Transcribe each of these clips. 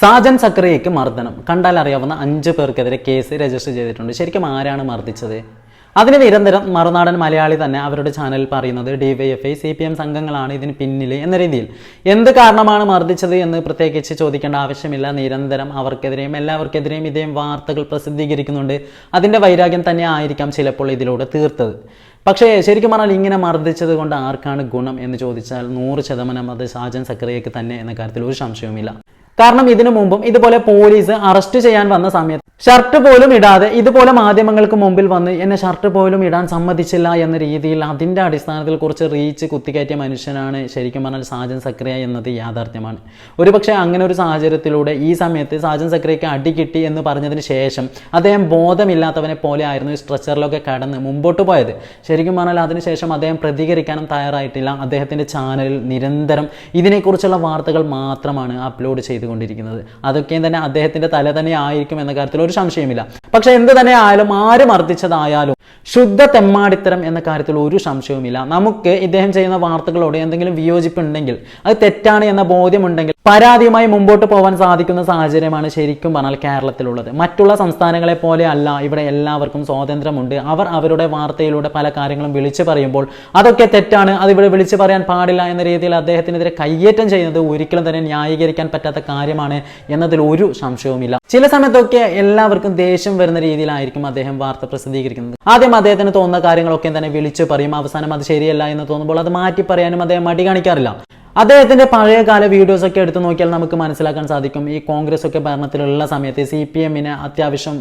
സാജൻ സക്രിയയ്ക്ക് മർദ്ദനം. കണ്ടാൽ അറിയാവുന്ന അഞ്ച് പേർക്കെതിരെ കേസ് രജിസ്റ്റർ ചെയ്തിട്ടുണ്ട്. ശരിക്കും ആരാണ് മർദ്ദിച്ചത്? അതിന് നിരന്തരം മറുനാടൻ മലയാളി തന്നെ അവരുടെ ചാനലിൽ പറയുന്നത് ഡിവൈഎഫ്ഐ സി പി എം സംഘങ്ങളാണ് ഇതിന് പിന്നിൽ എന്ന രീതിയിൽ. എന്ത് കാരണമാണ് മർദ്ദിച്ചത് എന്ന് പ്രത്യേകിച്ച് ചോദിക്കേണ്ട ആവശ്യമില്ല. നിരന്തരം അവർക്കെതിരെയും എല്ലാവർക്കെതിരെയും ഇതേ വാർത്തകൾ പ്രസിദ്ധീകരിക്കുന്നുണ്ട്. അതിന്റെ വൈരാഗ്യം തന്നെ ആയിരിക്കാം ചിലപ്പോൾ ഇതിലൂടെ തീർത്തത്. പക്ഷേ ശരിക്കും പറഞ്ഞാൽ ഇങ്ങനെ മർദ്ദിച്ചത് കൊണ്ട് ആർക്കാണ് ഗുണം എന്ന് ചോദിച്ചാൽ നൂറ് ശതമാനം അത് ഷാജൻ സക്രിയയ്ക്ക് തന്നെ എന്ന കാര്യത്തിൽ ഒരു സംശയവുമില്ല. കാരണം ഇതിനു മുമ്പും ഇതുപോലെ പോലീസ് അറസ്റ്റ് ചെയ്യാൻ വന്ന സമയത്ത് ഷർട്ട് പോലും ഇടാതെ ഇതുപോലെ മാധ്യമങ്ങൾക്ക് മുമ്പിൽ വന്ന് എന്നെ ഷർട്ട് പോലും ഇടാൻ സമ്മതിച്ചില്ല എന്ന രീതിയിൽ അതിന്റെ അടിസ്ഥാനത്തിൽ കുറച്ച് റീച്ച് കുത്തിക്കയറ്റിയ മനുഷ്യനാണ് ശരിക്കും പറഞ്ഞാൽ സാജൻ സക്രിയ എന്നത് യാഥാർത്ഥ്യമാണ്. ഒരുപക്ഷെ അങ്ങനെ ഒരു സാഹചര്യത്തിലൂടെ ഈ സമയത്ത് സാജൻ സക്രിയയ്ക്ക് അടി കിട്ടി എന്ന് പറഞ്ഞതിന് ശേഷം അദ്ദേഹം ബോധമില്ലാത്തവനെ പോലെ ആയിരുന്നു ഈ സ്ട്രെച്ചറിലൊക്കെ കടന്ന് മുമ്പോട്ട് പോയത്. ശരിക്കും പറഞ്ഞാൽ അതിനുശേഷം അദ്ദേഹം പ്രതികരിക്കാനും തയ്യാറായിട്ടില്ല. അദ്ദേഹത്തിന്റെ ചാനലിൽ നിരന്തരം ഇതിനെക്കുറിച്ചുള്ള വാർത്തകൾ മാത്രമാണ് അപ്ലോഡ് ചെയ്തുകൊണ്ടിരിക്കുന്നത് അതൊക്കെയും തന്നെ അദ്ദേഹത്തിന്റെ തല തന്നെ ആയിരിക്കും എന്ന കാര്യത്തിൽ ഒരു സംശയമില്ല. പക്ഷെ എന്ത് തന്നെ ആയാലും ആര് മർദ്ദിച്ചതായാലും ശുദ്ധ തെമ്മാടിത്തരം എന്ന കാര്യത്തിൽ ഒരു സംശയവുമില്ല. നമുക്ക് ഇദ്ദേഹം ചെയ്യുന്ന വാർത്തകളോട് എന്തെങ്കിലും വിയോജിപ്പുണ്ടെങ്കിൽ അത് തെറ്റാണ് എന്ന ബോധ്യമുണ്ടെങ്കിൽ പരാതിയുമായി മുമ്പോട്ട് പോകാൻ സാധിക്കുന്ന സാഹചര്യമാണ് ശരിക്കും പറഞ്ഞാൽ കേരളത്തിലുള്ളത്. മറ്റുള്ള സംസ്ഥാനങ്ങളെ പോലെ അല്ല ഇവിടെ എല്ലാവർക്കും സ്വാതന്ത്ര്യമുണ്ട്. അവർ അവരുടെ വാർത്തയിലൂടെ പല കാര്യങ്ങളും വിളിച്ചു പറയുമ്പോൾ അതൊക്കെ തെറ്റാണ് അത് ഇവിടെ വിളിച്ചു പറയാൻ പാടില്ല എന്ന രീതിയിൽ അദ്ദേഹത്തിനെതിരെ കയ്യേറ്റം ചെയ്യുന്നത് ഒരിക്കലും തന്നെ ന്യായീകരിക്കാൻ പറ്റാത്ത കാര്യമാണ് എന്നതിൽ ഒരു സംശയവുമില്ല. ചില സമയത്തൊക്കെ എല്ലാവർക്കും ദേഷ്യം വരുന്ന രീതിയിലായിരിക്കും അദ്ദേഹം വാർത്ത പ്രസിദ്ധീകരിക്കുന്നത്. ആദ്യം അദ്ദേഹത്തിന് തോന്നുന്ന കാര്യങ്ങളൊക്കെ തന്നെ വിളിച്ചു പറയും. അവസാനം അത് ശരിയല്ല എന്ന് തോന്നുമ്പോൾ അത് മാറ്റി പറയാനും അദ്ദേഹം മടി കാണിക്കാറില്ല. അദ്ദേഹത്തിന്റെ പഴയകാല വീഡിയോസ് ഒക്കെ എടുത്തു നോക്കിയാൽ നമുക്ക് മനസ്സിലാക്കാൻ സാധിക്കും. ഈ കോൺഗ്രസ് ഒക്കെ ഭരണത്തിലുള്ള സമയത്ത് സി പി എമ്മിനെ അത്യാവശ്യം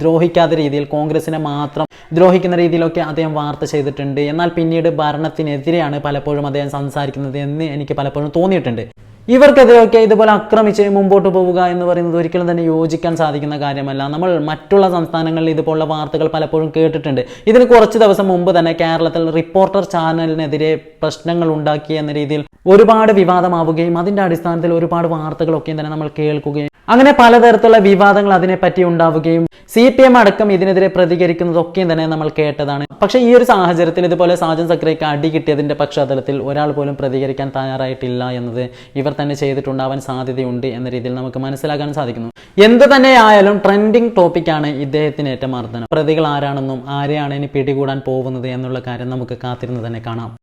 ദ്രോഹിക്കാത്ത രീതിയിൽ കോൺഗ്രസിനെ മാത്രം ദ്രോഹിക്കുന്ന രീതിയിലൊക്കെ അദ്ദേഹം വാർത്ത ചെയ്തിട്ടുണ്ട്. എന്നാൽ പിന്നീട് ഭരണത്തിനെതിരെയാണ് പലപ്പോഴും അദ്ദേഹം സംസാരിക്കുന്നത് എന്ന് എനിക്ക് പലപ്പോഴും തോന്നിയിട്ടുണ്ട്. ഇവർക്കെതിരെയൊക്കെ ഇതുപോലെ ആക്രമിച്ച് മുമ്പോട്ട് പോവുക എന്ന് പറയുന്നത് ഒരിക്കലും തന്നെ യോജിക്കാൻ സാധിക്കുന്ന കാര്യമല്ല. നമ്മൾ മറ്റുള്ള സംസ്ഥാനങ്ങളിൽ ഇതുപോലുള്ള വാർത്തകൾ പലപ്പോഴും കേട്ടിട്ടുണ്ട്. ഇതിന് കുറച്ച് ദിവസം മുമ്പ് തന്നെ കേരളത്തിൽ റിപ്പോർട്ടർ ചാനലിനെതിരെ പ്രശ്നങ്ങൾ ഉണ്ടാക്കി എന്ന രീതിയിൽ ഒരുപാട് വിവാദമാവുകയും അതിന്റെ അടിസ്ഥാനത്തിൽ ഒരുപാട് വാർത്തകളൊക്കെ തന്നെ നമ്മൾ കേൾക്കുകയും അങ്ങനെ പലതരത്തിലുള്ള വിവാദങ്ങൾ അതിനെപ്പറ്റി ഉണ്ടാവുകയും സി പി എം അടക്കം ഇതിനെതിരെ പ്രതികരിക്കുന്നതൊക്കെയും തന്നെ നമ്മൾ കേട്ടതാണ്. പക്ഷേ ഈ ഒരു സാഹചര്യത്തിൽ ഇതുപോലെ സാജൻ സക്രയ്ക്ക് അടി കിട്ടിയതിന്റെ പശ്ചാത്തലത്തിൽ ഒരാൾ പോലും പ്രതികരിക്കാൻ തയ്യാറായിട്ടില്ല എന്നത് ഇവർ തന്നെ ചെയ്തിട്ടുണ്ടാവാൻ സാധ്യതയുണ്ട് എന്ന രീതിയിൽ നമുക്ക് മനസ്സിലാക്കാൻ സാധിക്കുന്നു. എന്ത് തന്നെയായാലും ട്രെൻഡിങ് ടോപ്പിക്കാണ് ഇദ്ദേഹത്തിന് ഏറ്റ മർദ്ദനം. പ്രതികൾ ആരാണെന്നും ആരെയാണ് ഇനി പിടികൂടാൻ പോകുന്നത് എന്നുള്ള കാര്യം നമുക്ക് കാത്തിരുന്ന് തന്നെ കാണാം.